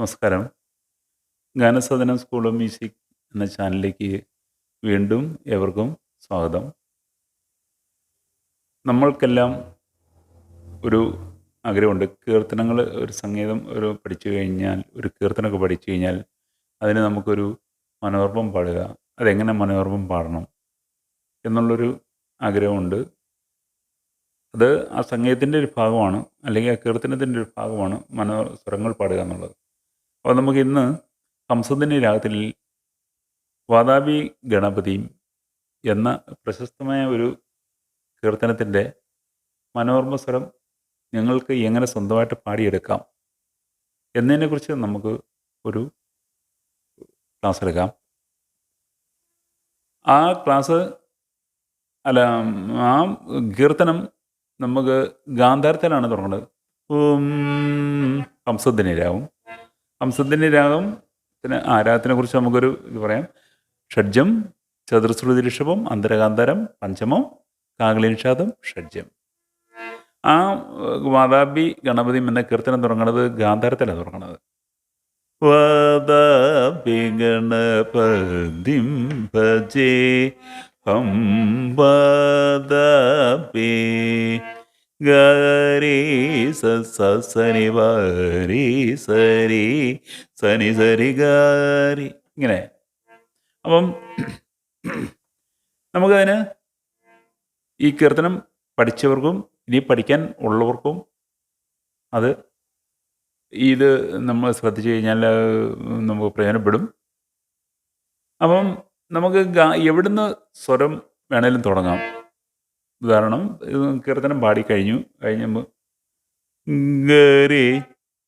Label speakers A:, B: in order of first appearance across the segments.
A: നമസ്കാരം. ഗാനസദനം school of music എന്ന ചാനലിലേക്ക് വീണ്ടും ഏവർക്കും സ്വാഗതം. നമ്മൾക്കെല്ലാം ഒരു ആഗ്രഹമുണ്ട്. കീർത്തനങ്ങൾ ഒരു സംഗീതം ഒരു പഠിച്ചു കഴിഞ്ഞാൽ ഒരു കീർത്തനമൊക്കെ പഠിച്ചു കഴിഞ്ഞാൽ അതിന് നമുക്കൊരു മനോർമ്മം പാടുക അതെങ്ങനെ മനോർമ്മം പാടണം എന്നുള്ളൊരു ആഗ്രഹമുണ്ട്. അത് ആ സംഗീതത്തിന്റെ ഒരു ഭാഗമാണ് അല്ലെങ്കിൽ ആ കീർത്തനത്തിന്റെ ഒരു ഭാഗമാണ് മനോ സ്വരങ്ങൾ പാടുക എന്നുള്ളത്. അപ്പോൾ നമുക്ക് ഇന്ന് ഹംസദിനി രാഗത്തിൽ വാതാബി ഗണപതി എന്ന പ്രശസ്തമായ ഒരു കീർത്തനത്തിന്റെ മനോർമ്മ സ്വരം ഞങ്ങൾക്ക് എങ്ങനെ സ്വന്തമായിട്ട് പാടിയെടുക്കാം എന്നതിനെക്കുറിച്ച് നമുക്ക് ഒരു ക്ലാസ് എടുക്കാം. ആ ക്ലാസ് അല്ല ആ കീർത്തനം നമുക്ക് ഗാന്ധാരത്തിലാണ് തുടങ്ങുന്നത്. ഉം ഹംസദിനി രാഗം പിന്നെ ആ കുറിച്ച് നമുക്കൊരു ഇത് പറയാം. ഷഡ്ജം ചതുർശ്രുതി ഋഷഭം അന്തരകാന്തരം പഞ്ചമം കാകലിനിഷാദം ഷഡ്ജം. ആ വാതാബി ഗണപതി എന്ന കീർത്തനം തുടങ്ങണത് ഗാന്ധാരത്തിലാണ് തുടങ്ങണത്. വാതാബി ഗണപതിം ഭജേ ഹം വാതാപി ഗരി സനി സരി സനി സരി ഗാരി ഇങ്ങനെ അപ്പം നമുക്കതിന് ഈ കീർത്തനം പഠിച്ചവർക്കും ഇനി പഠിക്കാൻ ഉള്ളവർക്കും അത് ഇത് നമ്മൾ ശ്രദ്ധിച്ചു കഴിഞ്ഞാൽ നമുക്ക് പ്രയോജനപ്പെടും അപ്പം നമുക്ക് എവിടുന്ന് സ്വരം വേണേലും തുടങ്ങാം ഉദാഹരണം കീർത്തനം കീർത്തനം പാടിക്കഴിഞ്ഞു കഴിഞ്ഞപ്പോൾ ഗരി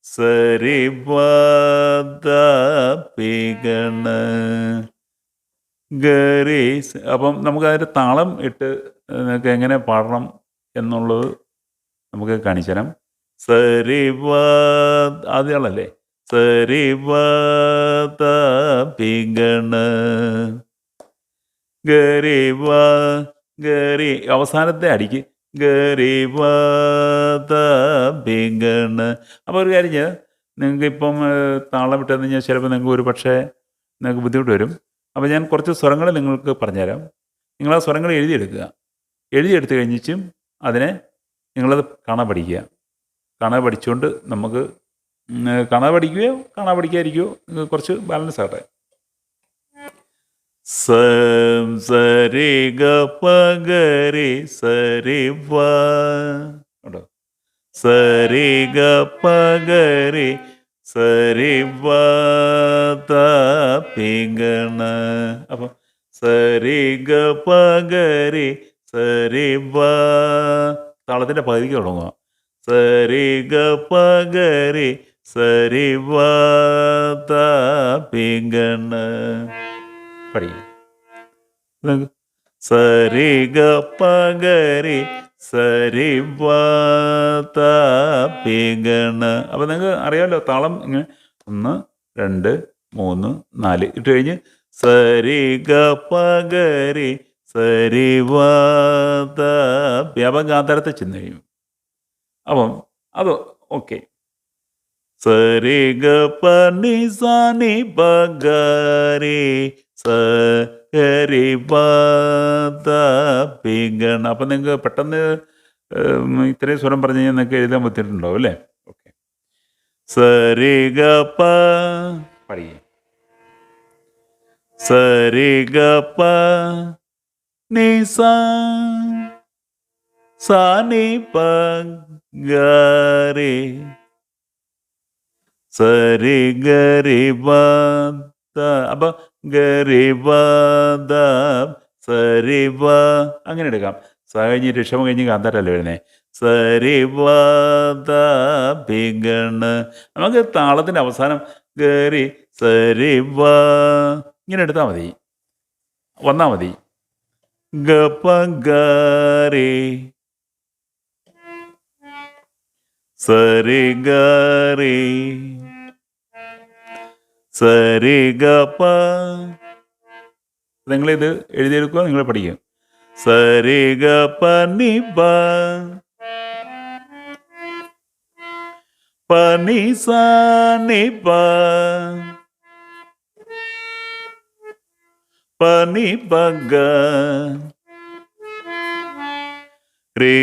A: സരി പിഗണ. ഗരി അപ്പം നമുക്ക് അതിന്റെ താളം ഇട്ട് നിങ്ങൾക്ക് എങ്ങനെ പാടണം എന്നുള്ളത് നമുക്ക് കാണിച്ചു തരാം സരി ആദ്യമാളല്ലേ സരി പിഗണ. ഗരി ഗരി അവസാനത്തെ അടിക്ക്. ഗരി പിഗണ അപ്പോൾ ഒരു കാര്യം ചെയ്യാം. നിങ്ങൾക്ക് ഇപ്പം താളം വിട്ടെന്ന് കഴിഞ്ഞാൽ ചിലപ്പോൾ നിങ്ങൾക്ക് ഒരു പക്ഷേ നിങ്ങൾക്ക് ബുദ്ധിമുട്ട് വരും. അപ്പോൾ ഞാൻ കുറച്ച് സ്വരങ്ങൾ നിങ്ങൾക്ക് പറഞ്ഞുതരാം. നിങ്ങൾ ആ സ്വരങ്ങൾ എഴുതിയെടുക്കുക. എഴുതിയെടുത്ത് കഴിഞ്ഞിട്ടും അതിനെ നിങ്ങളത് കാണാൻ പഠിക്കുക. കാണാൻ പഠിച്ചുകൊണ്ട് നമുക്ക് കാണാൻ പഠിക്കുകയോ കാണാൻ പഠിക്കാതിരിക്കുകയോ കുറച്ച് ബാലൻസ് ആകട്ടെ. സം സരി ഗ പ ഗരി സരി കേട്ടോ സരി ഗ പ ഗരി സരി പിഗണ അപ്പം സരി ഗ പ സരി താളത്തിന്റെ പകുതിക്ക് തുടങ്ങുക. സരി ഗ സരി പിഗണ പഠിക്കും സരി ഗ പകരി സരി പിഗണ അപ്പം നിങ്ങൾക്ക് അറിയാമല്ലോ താളം ഇങ്ങനെ ഒന്ന് രണ്ട് മൂന്ന് നാല് ഇട്ട് കഴിഞ്ഞ് സരി ഗ പകരി സരി അപ്പം ഗാന്ധാരത്തെ ചെന്ന് കഴിയും. അപ്പം അത് ഓക്കെ. സരി ഗ പ നി സ നി പ ഗ രി സ ഹരി പ ത പി അപ്പം നിങ്ങൾക്ക് പെട്ടെന്ന് ഇത്രയും സ്വരം പറഞ്ഞു കഴിഞ്ഞാൽ നിങ്ങൾക്ക് എഴുതാൻ പറ്റിയിട്ടുണ്ടാവും അല്ലേ? ഓക്കെ. സരി പറയേ പ പഠിക്കുക സരി ഗ പ നി സ സ പ ഗ രി സരി ഗരി അപ്പൊ ഗരി ബ ദ സരി ബ അങ്ങനെ എടുക്കാം. സ കഴിഞ്ഞ് ഋഷഭം കഴിഞ്ഞ് കാന്താരല്ലേ വരുന്നേ സരിവദ ഭിഗണ് നമുക്ക് താളത്തിന്റെ അവസാനം ഗരി സരിവ ഇങ്ങനെ എടുത്താൽ മതി. വന്നാൽ മതി. ഗപ്പി പ സരി ഗരി സരി ഗ പ നിങ്ങളിത് എഴുതിയെടുക്കുക നിങ്ങൾ പഠിക്കും സരി ഗ പ നി പ പനി സാനി പ പനി പഗ രി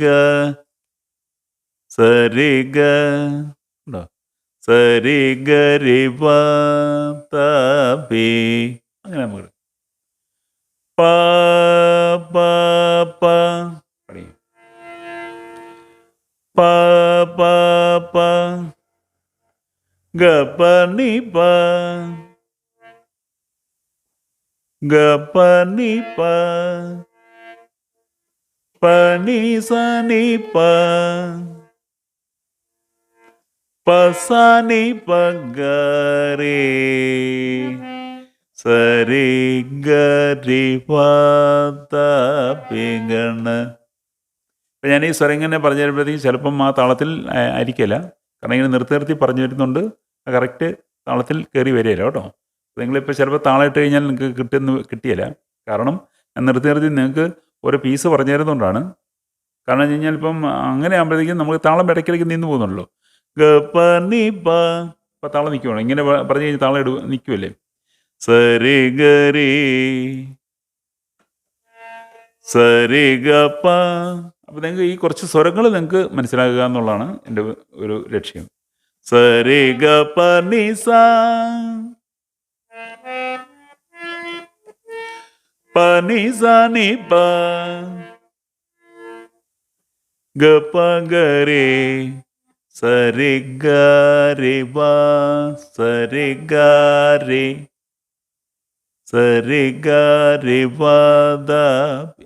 A: ഗ രി സ സരി ഗ ഉണ്ടോ? സരി ഗ രി പ ത പി അങ്ങനെ നമുക്ക് പ പ പ. പഠിക്കും. പ പ പ. ഗ പ പ സ നി പ ഗ രേ സരി ഗരി ഗണ ഇപ്പം ഞാൻ ഈ സ്വരം ഇങ്ങനെ പറഞ്ഞു തരുമ്പോഴത്തേക്കും ചിലപ്പം ആ താളത്തിൽ ആയിരിക്കില്ല കാരണം ഇങ്ങനെ നിർത്തി നിർത്തി പറഞ്ഞു വരുന്നുണ്ട്. കറക്റ്റ് താളത്തിൽ കയറി വരികയില്ല കേട്ടോ. നിങ്ങളിപ്പോൾ ചിലപ്പോൾ താളം ഇട്ട് കഴിഞ്ഞാൽ നിങ്ങൾക്ക് കിട്ടുന്ന കിട്ടിയില്ല കാരണം നിർത്തി നിർത്തി നിങ്ങൾക്ക് ഒരു പീസ് പറഞ്ഞു തരുന്നതുകൊണ്ടാണ്. കാരണം കഴിഞ്ഞാൽ ഇപ്പം അങ്ങനെ ആകുമ്പോഴത്തേക്കും നമുക്ക് താളം ഇടയ്ക്കിടയ്ക്ക് നിന്ന് പോകുന്നുള്ളൂ ഗ പ നി ഇപ്പം താളം നിൽക്കുവാണ് ഇങ്ങനെ പറഞ്ഞു കഴിഞ്ഞാൽ താളം എടുക്കും നിൽക്കുമല്ലേ സരി ഗരി സരി ഗപ്പ അപ്പം നിങ്ങൾക്ക് ഈ കുറച്ച് സ്വരങ്ങൾ നിങ്ങൾക്ക് മനസ്സിലാക്കുക എന്നുള്ളതാണ് എന്റെ ഒരു ലക്ഷ്യം. സരി ഗപ്പ നിസ നി സ പ. നി സ നി പ ഗ പ ഗ രേ സരി ഗ രി വ സരി ഗ രേ സരി ഗ രി വ ദ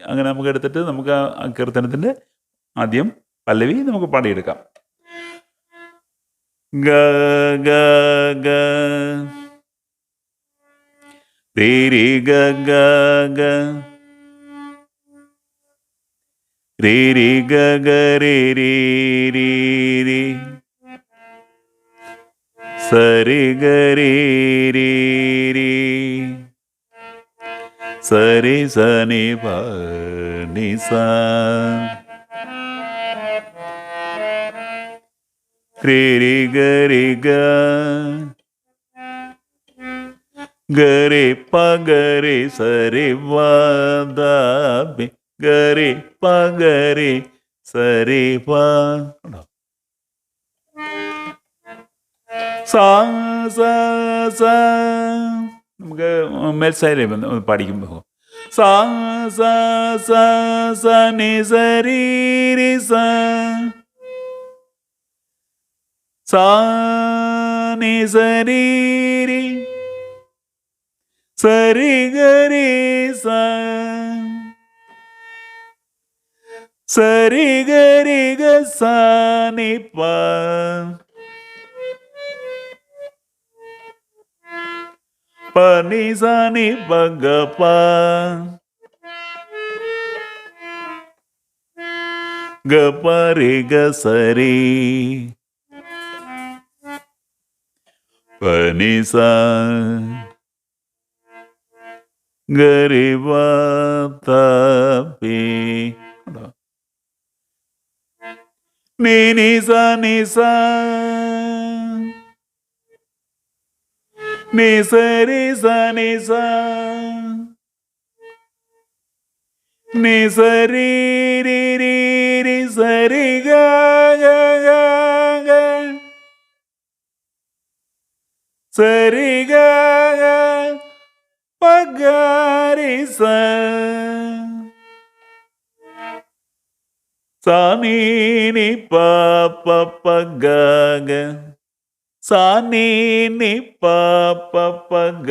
A: അങ്ങനെ നമുക്ക് എടുത്തിട്ട് നമുക്ക് ആ ആ കീർത്തനത്തിന്റെ ആദ്യം പല്ലവി നമുക്ക് പാടിയെടുക്കാം. ഗ ഗ ഗ. രി ഗ ഗ. रि गरि सरि गरि सरि सनि पी सिरि गरि गरि प गरि सरि वा दा ഗരി സരി പ ഉണ്ടോ? സാ സ സ നമുക്ക് മേൽസൈലേ പാടിക്കുമ്പോൾ സാ സ സ സ നി സരി രി സ. സാ നി സരി രി സരി ഗരി സ. സരി ഗരി ഗ സ നി പ പ നി സ നി പ ഗ ni ni sa ni sa ni sa ni sa ni sa ni sa ga ga ga ga sa സ നീ നി പ പ പ ഗ ഗ സ നീ നി പ പ പ ഗ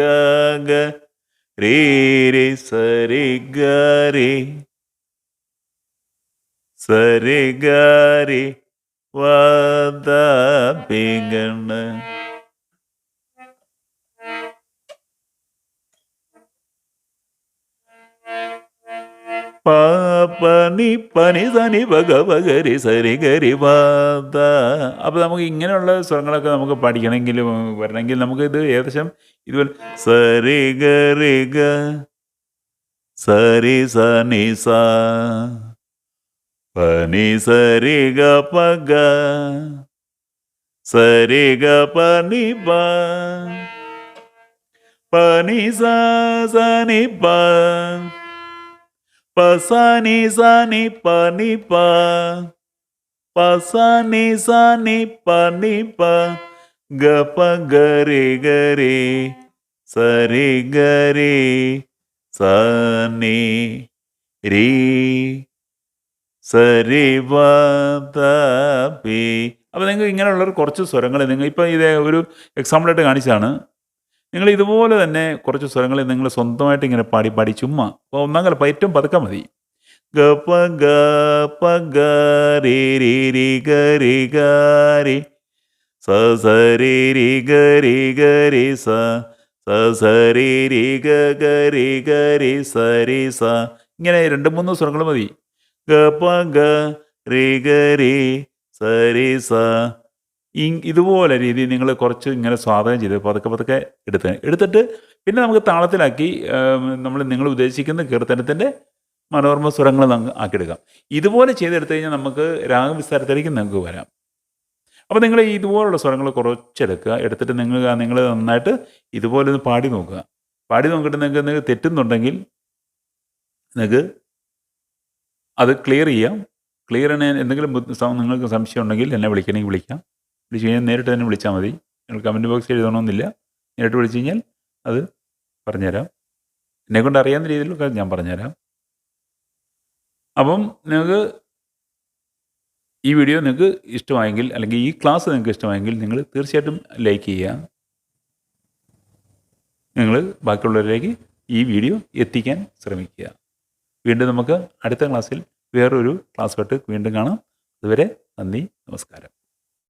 A: ഗ രി രി സ രി ഗ രി സ രി ഗ രി വ ദ പി ഗണ പനി പനി സനി ഭഗ ഭഗരി സരി ഗരി പാത അപ്പോൾ നമുക്ക് ഇങ്ങനെയുള്ള സ്വരങ്ങളൊക്കെ നമുക്ക് പഠിക്കണമെങ്കിലും വരണമെങ്കിൽ നമുക്ക് ഇത് ഏകദേശം ഇതുപോലെ സരി ഗരി ഗ സരി സനി സ പനി സരി ഗ പ ഗ സരി ഗ പനി പ പനി സ സനി പ പസനി സാനി പനി പ പസാനി സാനി പനി പ ഗ പ ഗരി ഗരി സരി ഗരി സനി രീ സരി വ ത പി നിങ്ങൾക്ക് ഇങ്ങനെയുള്ള കുറച്ച് സ്വരങ്ങൾ നിങ്ങൾ ഇപ്പോൾ ഇത് ഒരു എക്സാമ്പിളായിട്ട് കാണിച്ചതാണ്. നിങ്ങൾ ഇതുപോലെ തന്നെ കുറച്ച് സ്വരങ്ങളിൽ നിങ്ങൾ സ്വന്തമായിട്ട് ഇങ്ങനെ പാടി പാടി ചുമ്മാ. അപ്പോൾ ഒന്നാം കാലം ഏറ്റവും പതുക്കെ മതി. ഗ പ ഗ പ ഗ രി രി രി ഗ രി ഗ രി സ സ രി രി ഗ രി ഗ രി സ സ സ രി രി ഗ ഗ രി ഗ രി സ രി സ. ഇങ്ങനെ രണ്ട് മൂന്ന് സ്വരങ്ങൾ മതി. ഗ പ ഗ രി ഗ രി സ രി സ. ഇ- ഇതുപോലെ രീതി നിങ്ങൾ കുറച്ച് ഇങ്ങനെ സ്വാധീനം ചെയ്ത് പതുക്കെ പതുക്കെ എടുത്ത് എടുത്തിട്ട് പിന്നെ നമുക്ക് താളത്തിലാക്കി നമ്മൾ നിങ്ങൾ ഉദ്ദേശിക്കുന്ന കീർത്തനത്തിന്റെ മനോർമ്മ സ്വരങ്ങൾ നമുക്ക് ആക്കിയെടുക്കാം. ഇതുപോലെ ചെയ്തെടുത്തു കഴിഞ്ഞാൽ നമുക്ക് രാഗവിസ്താരത്തിലേക്ക് നിങ്ങൾക്ക് വരാം. അപ്പോൾ നിങ്ങൾ ഇതുപോലുള്ള സ്വരങ്ങൾ കുറച്ചെടുക്കുക. എടുത്തിട്ട് നിങ്ങൾ നിങ്ങൾ നന്നായിട്ട് ഇതുപോലെ ഒന്ന് പാടി നോക്കുക. പാടി നോക്കിയിട്ട് നിങ്ങൾക്ക് നിങ്ങൾക്ക് തെറ്റുന്നുണ്ടെങ്കിൽ നിങ്ങൾക്ക് അത് ക്ലിയർ ചെയ്യാം. ക്ലിയർ ചെയ്യാൻ എന്തെങ്കിലും നിങ്ങൾക്ക് സംശയം ഉണ്ടെങ്കിൽ എന്നെ വിളിക്കണമെങ്കിൽ വിളിക്കാം. വിളിച്ച് കഴിഞ്ഞാൽ നേരിട്ട് തന്നെ വിളിച്ചാൽ മതി. നിങ്ങൾ കമന്റ് ബോക്സിൽ എഴുതണമെന്നില്ല. നേരിട്ട് വിളിച്ചു കഴിഞ്ഞാൽ അത് പറഞ്ഞുതരാം. എന്നെക്കൊണ്ട് അറിയാവുന്ന രീതിയിലൊക്കെ ഞാൻ പറഞ്ഞുതരാം. അപ്പം നിങ്ങൾക്ക് ഈ വീഡിയോ നിങ്ങൾക്ക് ഇഷ്ടമായെങ്കിൽ അല്ലെങ്കിൽ ഈ ക്ലാസ് നിങ്ങൾക്ക് ഇഷ്ടമായെങ്കിൽ നിങ്ങൾ തീർച്ചയായിട്ടും ലൈക്ക് ചെയ്യുക. നിങ്ങൾ ബാക്കിയുള്ളവരിലേക്ക് ഈ വീഡിയോ എത്തിക്കാൻ ശ്രമിക്കുക. വീണ്ടും നമുക്ക് അടുത്ത ക്ലാസ്സിൽ വേറൊരു ക്ലാസ് കട്ട് വീണ്ടും കാണാം. അതുവരെ നന്ദി നമസ്കാരം.